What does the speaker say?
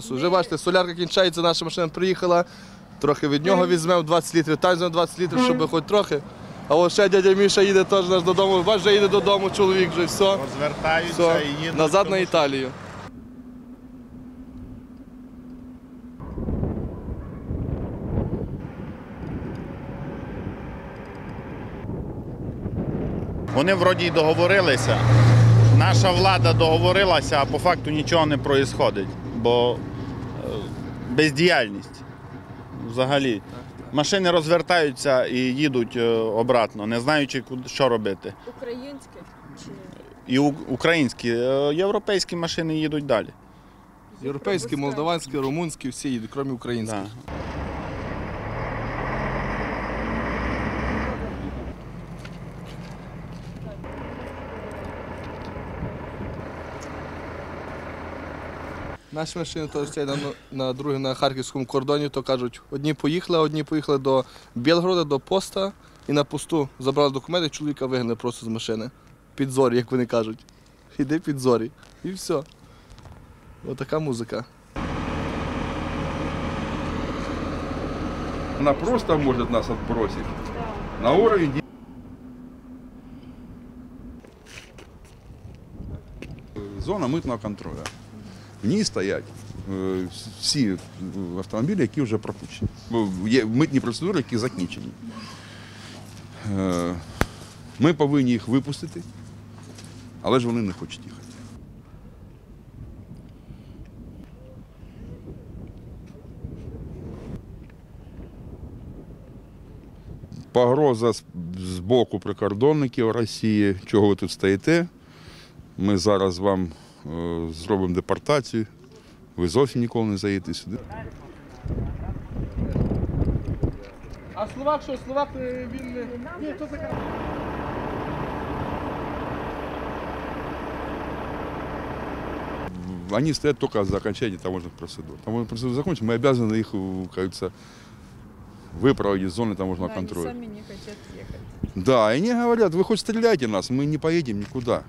Вже бачите, солярка кінчається, наша машина приїхала. Трохи від нього візьмемо 20 літрів, там візьмемо 20 літрів, щоб хоч трохи. А от ще дядя Міша їде теж наш додому. Бач, вже їде додому, чоловік вже все. Розвертаються і їдуть. Назад на Італію. Вони вроді й договорилися. Наша влада договорилася, а по факту нічого не відбувається, бо бездіяльність взагалі. Машини розвертаються і їдуть е, обратно, не знаючи, що робити. Українські чи І українські, е, європейські машини їдуть далі. Європейські, молдаванські, румунські, всі їдуть, крім українських. Да. Наші машини то стоять на, на другому на харківському кордоні, то кажуть, одні поїхали, одні поїхали до Білгорода, до поста і на посту забрали документи, чоловіка вигнали просто з машини. Під зорі, як вони кажуть. Іди під зорі. І все. Отака музика. Она просто может нас отбросить на уровень. Зона митного контролю. В ній стоять е, всі е, автомобілі, які вже пропущені. Є митні процедури, які закінчені. Е, Ми повинні їх випустити, але ж вони не хочуть їхати. Погроза з- боку прикордонників Росії, чого ви тут стоїте. Ми зараз вам е, зробимо депортацію. Ви зовсім ніколи не заїдете сюди. А словак що? Словак він не. Ні, то така. Они стоят только за окончание таможенных процедур. Таможенные процедуры закончатся, мы обязаны их, э, как говорится, выправить из зоны таможенного да, они контроля. сами не хотят ехать. Да, и они говорят, вы хоть стреляйте нас, мы не поедем никуда.